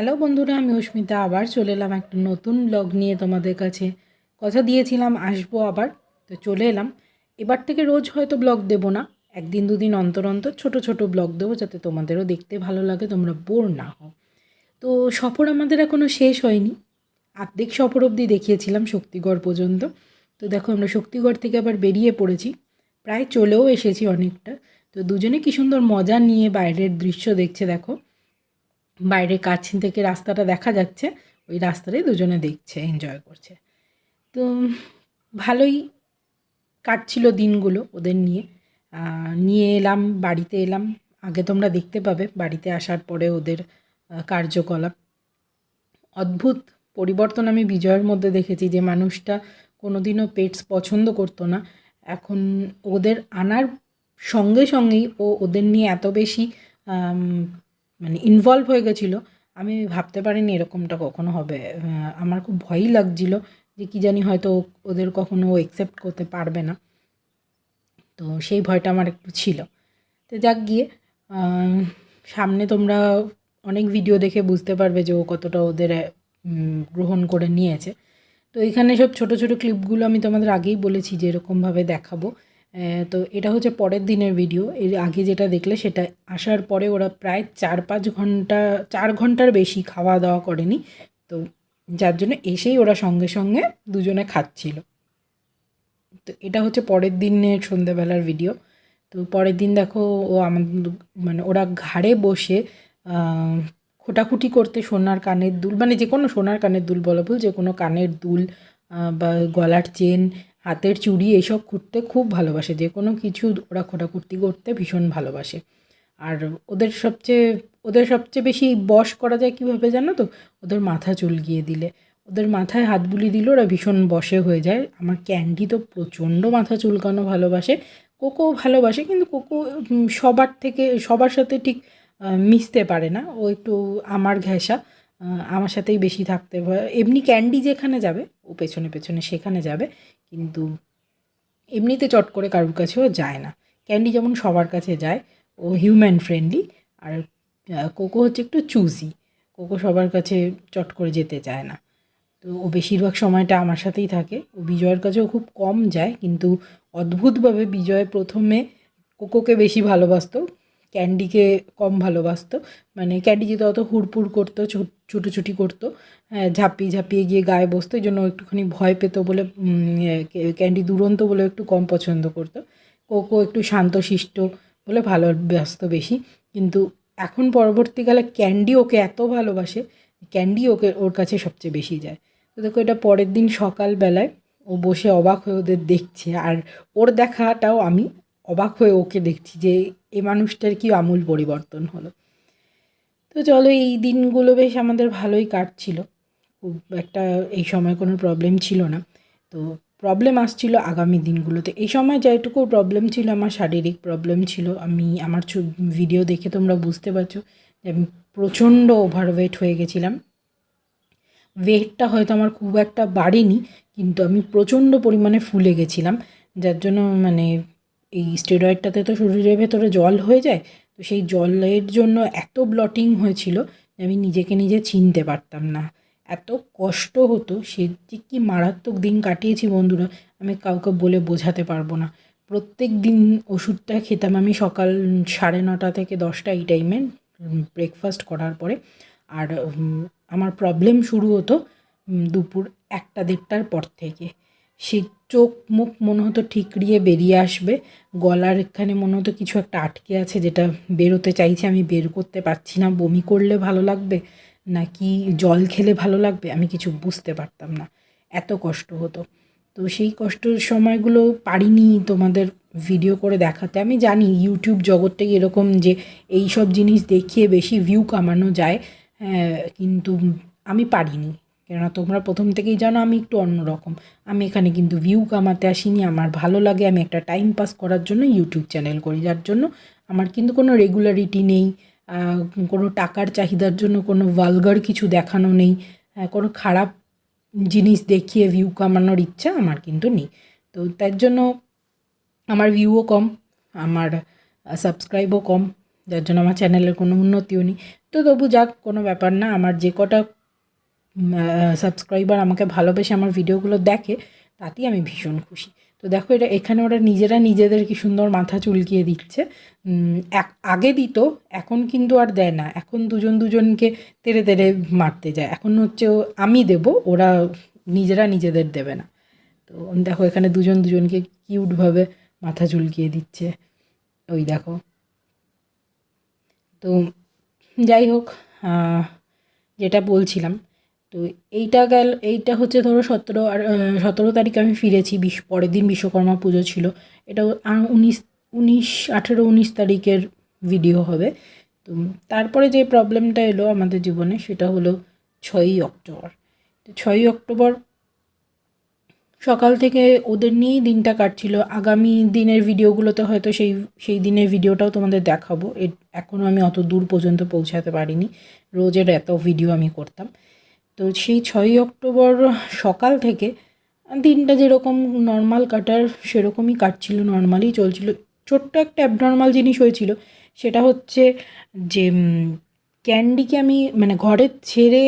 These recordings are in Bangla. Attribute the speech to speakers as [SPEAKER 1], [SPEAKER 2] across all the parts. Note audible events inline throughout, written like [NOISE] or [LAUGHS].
[SPEAKER 1] হ্যালো বন্ধুরা, আমি অস্মিতা আবার চলে এলাম একটা নতুন ব্লগ নিয়ে তোমাদের কাছে। কথা দিয়েছিলাম, আসব আবার, তো চলে এলাম। এবার থেকে রোজ হয়তো ব্লগ দেবো না, একদিন দুদিন অন্তর অন্তর ছোটো ছোটো ব্লগ দেবো যাতে তোমাদেরও দেখতে ভালো লাগে, তোমরা বোর না হও। তো সফর আমাদের এখনও শেষ হয়নি আর্ধেক সফর অবধি দেখিয়েছিলাম শক্তিগড় পর্যন্ত। তো দেখো আমরা শক্তিগড় থেকে আবার বেরিয়ে পড়েছি, প্রায় চলেও এসেছি অনেকটা। তো দুজনে কি সুন্দর মজা নিয়ে বাইরের দৃশ্য দেখছে, দেখো। বাইরে কাছ থেকে রাস্তাটা দেখা যাচ্ছে, ওই রাস্তাটাই দুজনে দেখছে এনজয় করছে। তো ভালোই কাটছিল দিনগুলো ওদের নিয়ে। নিয়ে এলাম, বাড়িতে এলাম। আগে তোমরা দেখতে পাবে, বাড়িতে আসার পরে ওদের কার্যকলাপ। অদ্ভুত পরিবর্তন আমি বিজয়ের মধ্যে দেখেছি যে মানুষটা কোনোদিনও পেটস পছন্দ করতো না। এখন ওদের আনার সঙ্গে সঙ্গেই ও ওদের নিয়ে এত বেশি মানে ইনভলভ হয়ে গেছিল, আমি ভাবতে পারিনি এরকমটা কখনো হবে। আমার খুব ভয়ই লাগছিল যে কি জানি হয়তো ওদের কখনো ও অ্যাকসেপ্ট করতে পারবে না। তো সেই ভয়টা আমার একটু ছিল। তো যাক গিয়ে সামনে তোমরা অনেক ভিডিও দেখে বুঝতে পারবে যে ও কতটা ওদের গ্রহণ করে নিয়েছে। তো এখানে সব ছোট ছোট ক্লিপগুলো আমি তোমাদের আগেই বলেছি যে এরকমভাবে দেখাবো। তো এটা হচ্ছে পরের দিনের ভিডিও এর আগে যেটা দেখলে সেটা আসার পরে ওরা প্রায় চার পাঁচ ঘণ্টা, চার ঘণ্টার বেশি খাওয়া দাওয়া করেনি। তো যার জন্য এসেই ওরা সঙ্গে সঙ্গে দুজনে খাচ্ছিল। তো এটা হচ্ছে পরের দিনের সন্ধ্যেবেলার ভিডিও তো পরের দিন দেখো ও আমাদের মানে ওরা ঘাড়ে বসে খোটাখুটি করতে সোনার কানের দুল মানে যে কোনো সোনার কানের দুল বলা ভুল যে কোনো কানের দুল বা গলার চেন হাতের চুড়ি এইসব করতে খুব ভালোবাসে। যে কোনো কিছু ওরা খোটাখুটি করতে ভীষণ ভালোবাসে। আর ওদের সবচেয়ে ওদের সবচেয়ে বেশি বশ করা যায় কীভাবে জানো তো? ওদের মাথা চুলকিয়ে দিলে। ওদের মাথায় হাত বুলি দিলে ওরা ভীষণ বশে হয়ে যায়। আমার ক্যান্ডি তো প্রচণ্ড মাথা চুলকানো ভালোবাসে। কোকো ভালোবাসে কিন্তু কোকো সবার থেকে, সবার সাথে ঠিক মিশতে পারে না। ও একটু আমার ঘেঁষা। আমার সাথেই বেশি থাকতে হয়। এমনি ক্যান্ডি যেখানে যাবে, ও পেছনে পেছনে সেখানে যাবে, কিন্তু এমনিতে চট করে কারোর কাছেও যায় না। ক্যান্ডি যেমন সবার কাছে যায়, ও হিউম্যান ফ্রেন্ডলি আর কোকো হচ্ছে একটু চুজি কোকো সবার কাছে চট করে যেতে চায় না। তো ও বেশিরভাগ সময়টা আমার সাথেই থাকে। ও বিজয়ের কাছেও খুব কম যায়, কিন্তু অদ্ভুতভাবে বিজয় প্রথমে কোকোকে বেশি ভালোবাসতো ক্যান্ডিকে কম ভালোবাসতো। মানে ক্যান্ডি যেহেতু অত হুড়পুড় করতো ছুট- ছুটোছুটি করতো হ্যাঁ, ঝাঁপিয়ে ঝাঁপিয়ে গিয়ে গায়ে বসতো এই জন্য একটুখানি ভয় পেত বলে ক্যান্ডি দুরন্ত বলে একটু কম পছন্দ করতো। কোকো একটু শান্তশিষ্ট বলে ভালোবাসতো বেশি। কিন্তু এখন পরবর্তীকালে ক্যান্ডি ওকে এত ভালোবাসে ক্যান্ডি ওকে ওর কাছে সবচেয়ে বেশি যায়। তো দেখো এটা পরের দিন সকালবেলায় ও বসে অবাক হয়ে ওদের দেখছে আর ওর দেখাটাও আমি অবাক হয়ে ওকে দেখছি যে এই মানুষটার কি আমূল পরিবর্তন হলো? তো চলো এই দিনগুলো বেশ আমাদের ভালোই কাটছিল। খুব একটা এই সময় কোনো প্রবলেম ছিল না। তো প্রবলেম আসছিল আগামী দিনগুলোতে। এই সময় যেটুকু প্রবলেম ছিল, আমার শারীরিক প্রবলেম ছিল। আমি, আমার ভিডিও দেখে তোমরা বুঝতে পারছ যে আমি প্রচণ্ড ওভারওয়েট হয়ে গেছিলাম। ওয়েটটা হয়তো আমার খুব একটা বাড়েনি, কিন্তু আমি প্রচণ্ড পরিমাণে ফুলে গেছিলাম। যার জন্য মানে এই স্টেরয়েডটাতে তো শরীরের ভেতরে জল হয়ে যায়, তো সেই জলের জন্য এত ব্লটিং হয়েছিল আমি নিজেকে নিজে চিনতে পারতাম না। এত কষ্ট হতো, সে যে কি মারাত্মক দিন কাটিয়েছি বন্ধুরা, আমি কাউকে বলে বোঝাতে পারব না। প্রত্যেক দিন ওষুধটা খেতাম আমি সকাল সাড়ে নটা থেকে দশটা এই টাইমে ব্রেকফাস্ট করার পরে। আর আমার প্রবলেম শুরু হতো দুপুর একটা দেড়টার পর থেকে। সে চোখ মুখ মনে হতো ঠিকরিয়ে বেরিয়ে আসবে। গলার এখানে মনে হতো কিছু একটা আটকে আছে যেটা বেরোতে চাইছে আমি বের করতে পারছি না। বমি করলে ভালো লাগবে? নাকি জল খেলে ভালো লাগবে? আমি কিছু বুঝতে পারতাম না। এত কষ্ট হতো। তো সেই কষ্টের সময়গুলো পারিনি তোমাদের ভিডিও করে দেখাতে। আমি জানি ইউটিউব জগৎটাই এরকম যে এই সব জিনিস দেখিয়ে বেশি ভিউ কামানো যায় হ্যাঁ, কিন্তু আমি পারিনি। কেননা তোমরা প্রথম থেকেই জানো আমি একটু অন্যরকম আমি এখানে কিন্তু ভিউ কামাতে আসিনি, আমার ভালো লাগে, আমি একটা টাইম পাস করার জন্য ইউটিউব চ্যানেল করি, যার জন্য আমার কিন্তু কোনো রেগুলারিটি নেই কোনো টাকার চাহিদার জন্য কোনো ভালগার কিছু দেখানো নেই কোনো খারাপ জিনিস দেখিয়ে ভিউ কামানোর ইচ্ছা আমার কিন্তু নেই। তো তার জন্য আমার ভিউও কম, আমার সাবস্ক্রাইবও কম, যার জন্য আমার চ্যানেলের কোনো উন্নতিও নেই। তো তবু যাক, কোনো ব্যাপার না, আমার যে কটা সাবস্ক্রাইবার আমাকে ভালোবেসে আমার ভিডিওগুলো দেখে, তাতেই আমি ভীষণ খুশি। তো দেখো এটা, এখানে ওরা নিজেরা নিজেদের কি সুন্দর মাথা চুলকিয়ে দিচ্ছে। এক- আগে দিত, এখন কিন্তু আর দেয় না। এখন দুজন দুজনকে তেড়ে তেড়ে মারতে যায়। এখন হচ্ছে আমি দেব, ওরা নিজেরা নিজেদের দেবে না। তো দেখো এখানে দুজন দুজনকে কিউটভাবে মাথা চুলকিয়ে দিচ্ছে। ওই দেখো। তো যাই হোক যেটা বলছিলাম তো এইটা গেল, এইটা হচ্ছে ধরো সতেরো আর সতেরো তারিখ আমি ফিরেছি, বিশ, পরের দিন বিশ্বকর্মা পুজো ছিল। এটা উনিশ উনিশ, আঠেরো, উনিশ তারিখের ভিডিও হবে। তো তারপরে যে প্রবলেমটা এলো আমাদের জীবনে সেটা হলো ছয়ই অক্টোবর। তো ছয়ই অক্টোবর সকাল থেকে ওদের নিয়েই দিনটা কাটছিল। আগামী দিনের ভিডিওগুলোতে হয়তো সেই সেই দিনের ভিডিওটাও তোমাদের দেখাবো। এখনও আমি অত দূর পর্যন্ত পৌঁছাতে পারিনি। রোজের এত ভিডিও আমি করতাম। তো সেই ছয়ই অক্টোবর সকাল থেকে দিনটা যেরকম নর্মাল কাটার, সেরকমই কাটছিল নর্মালি চলছিল। ছোট্ট একটা অ্যাবনর্মাল জিনিস হয়েছিল, সেটা হচ্ছে যে ক্যান্ডিকে আমি মানে ঘরে ছেড়ে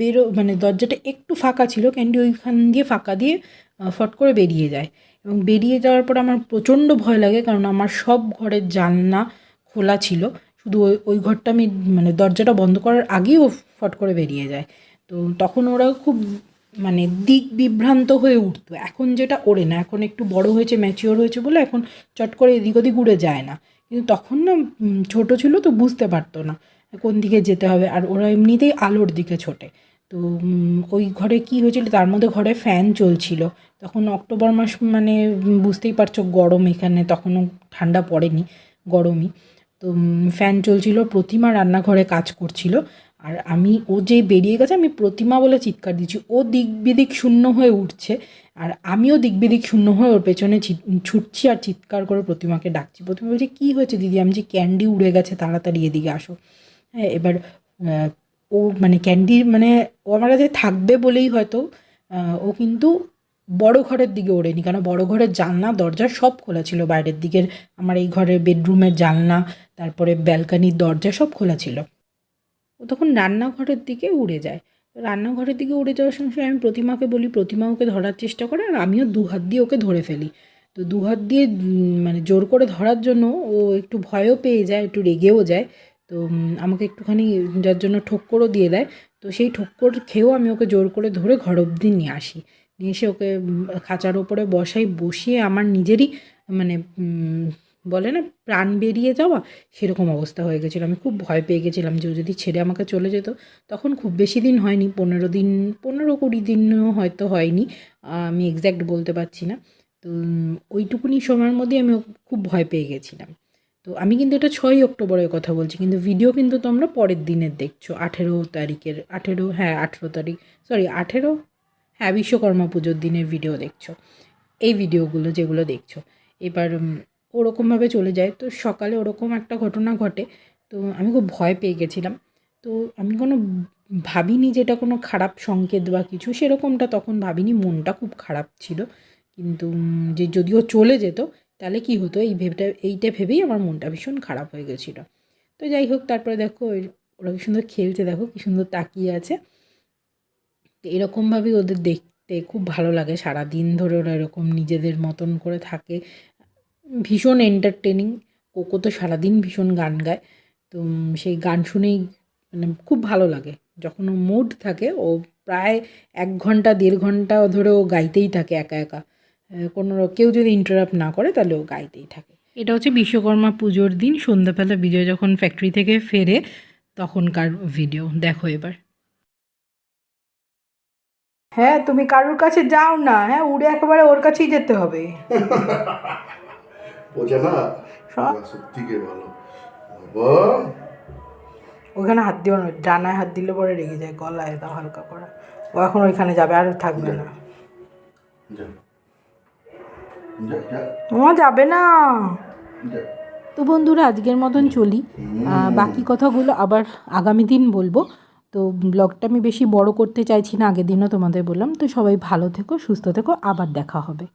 [SPEAKER 1] বেরো মানে দরজাটা একটু ফাঁকা ছিল ক্যান্ডি ওইখান দিয়ে ফাঁকা দিয়ে ফট করে বেরিয়ে যায়। এবং বেরিয়ে যাওয়ার পর আমার প্রচণ্ড ভয় লাগে, কারণ আমার সব ঘরের জানলা খোলা ছিল। শুধু ওই ওই ঘরটা আমি মানে দরজাটা বন্ধ করার আগেই ও ফট করে বেরিয়ে যায়। তো তখন ওরা খুব মানে দিক বিভ্রান্ত হয়ে উঠতো। এখন যেটা ওড়ে না, এখন একটু বড় হয়েছে ম্যাচিওর হয়েছে বলে এখন চট করে এদিক ওদিক উড়ে যায় না। কিন্তু তখন না ছোট ছিল তো বুঝতে পারতো না কোন দিকে যেতে হবে। আর ওরা এমনিতেই আলোর দিকে ছোটে। তো ওই ঘরে কি হয়েছিল, তার মধ্যে ঘরে ফ্যান চলছিল। তখন অক্টোবর মাস মানে বুঝতেই পারছ গরম এখানে, তখনও ঠান্ডা পড়েনি, গরমই। তো ফ্যান চলছিল, প্রতিমা রান্নাঘরে কাজ করছিল। আর আমি, ও যে বেরিয়ে গেছে, আমি প্রতিমা বলে চিৎকার দিচ্ছি। ও দিক বিদিক শূন্য হয়ে উঠছে আর আমিও দিক বিদিক শূন্য হয়ে ওর পেছনে ছুটছি আর চিৎকার করে প্রতিমাকে ডাকছি। প্রতিমা বলছে, কী হয়েছে দিদি? আমি যে ক্যান্ডি উড়ে গেছে, তাড়াতাড়ি এদিকে আসো। হ্যাঁ এবার ও মানে ক্যান্ডির মানে ও আমার কাছে থাকবে বলেই হয়তো ও কিন্তু বড় ঘরের দিকে ওড়েনি। কারণ বড় ঘরের জানলা, দরজা সব খোলা ছিল। বাইরের দিকের আমার এই ঘরের বেডরুমের জানলা, তারপরে ব্যালকানির দরজা সব খোলা ছিল। ও তখন রান্নাঘরের দিকে উড়ে যায়। তো রান্নাঘরের দিকে উড়ে যাওয়ার সঙ্গে আমি প্রতিমাকে বলি, প্রতিমা ওকে ধরার চেষ্টা করে আর আমিও দু হাত দিয়ে ওকে ধরে ফেলি। তো দু হাত দিয়ে মানে জোর করে ধরার জন্য ও একটু ভয়ও পেয়ে যায়, একটু রেগেও যায়। তো আমাকে একটুখানি যার জন্য ঠক্করও দিয়ে দেয়। তো সেই ঠক্কর খেয়েও আমি ওকে জোর করে ধরে ঘর অবধি নিয়ে আসি। নিয়ে এসে ওকে খাঁচার ওপরে বসাই, বসিয়ে আমার নিজেরই মানে বলে না, প্রাণ বেরিয়ে যাওয়া, সেরকম অবস্থা হয়ে গেছিল। আমি খুব ভয় পেয়ে গেছিলাম যে যদি ছেড়ে আমাকে চলে যেত, তখন খুব বেশি দিন হয়নি, পনেরো দিন, পনেরো কুড়ি দিনও হয়তো হয়নি, আমি এক্স্যাক্ট বলতে পারছি না। তো, ওইটুকুনি সময়ের মধ্যেই আমি খুব ভয় পেয়ে গেছিলাম। তো আমি কিন্তু এটা ছয়ই অক্টোবরের কথা বলছি, কিন্তু ভিডিও কিন্তু তোমরা পরের দিনের দেখছ, আঠেরো তারিখের, আঠেরো হ্যাঁ আঠেরো তারিখ সরি আঠেরো হ্যাঁ বিশ্বকর্মা পুজোর দিনের ভিডিও দেখছ, এই ভিডিওগুলো যেগুলো দেখছ। এবার ওরকমভাবে চলে যায়। তো সকালে ওরকম একটা ঘটনা ঘটে, তো আমি খুব ভয় পেয়ে গেছিলাম। তো আমি কোনো ভাবিনি যে এটা কোনো খারাপ সংকেত বা কিছু, সেরকমটা তখন ভাবিনি, মনটা খুব খারাপ ছিল। কিন্তু যে যদিও চলে যেত, তাহলে কি হতো? এই ভেবেটা, এইটা ভেবেই আমার মনটা ভীষণ খারাপ হয়ে গেছিল। তো যাই হোক, তারপরে দেখো ওরা কি সুন্দর খেলছে, দেখো কি সুন্দর তাকিয়ে আছে। তো এরকমভাবেই ওদের দেখতে খুব ভালো লাগে। সারা দিন ধরে ওরা এরকম নিজেদের মতন করে থাকে। ভীষণ এন্টারটেনিং কোকো তো সারাদিন ভীষণ গান গায়। তো সেই গান শুনেই মানে খুব ভালো লাগে। যখন ও মুড থাকে ও প্রায় এক ঘণ্টা দেড় ঘণ্টা ধরে ও গাইতেই থাকে একা একা। কোনো কেউ যদি ইন্টারাপ্ট না করে তাহলে ও গাইতেই থাকে। এটা হচ্ছে বিশ্বকর্মা পুজোর দিন। সন্ধ্যাবেলা বিজয় যখন ফ্যাক্টরি থেকে ফেরে তখনকার ভিডিও দেখো এবার। হ্যাঁ তুমি কারুর কাছে যাও না। হ্যাঁ উড়ে একেবারে ওর কাছেই যেতে হবে। [LAUGHS]
[SPEAKER 2] বোঝে
[SPEAKER 1] সব।
[SPEAKER 2] সত্যি ভালো বাবা।
[SPEAKER 1] ওখানে হাত দিও না ডানায় হাত দিলে পরে রেগে যায় গলায় দাও হালকা করে। ও এখন ওইখানে যাবে আর থাকবে না। ও যাবে না। তো বন্ধুরা আজকের মতন চলি। বাকি কথাগুলো আবার আগামী দিন বলব। তো ব্লগটা আমি বেশি বড় করতে চাইছি না আগের দিনও তোমাদের বললাম। তো সবাই ভালো থেকো সুস্থ থেকো আবার দেখা হবে।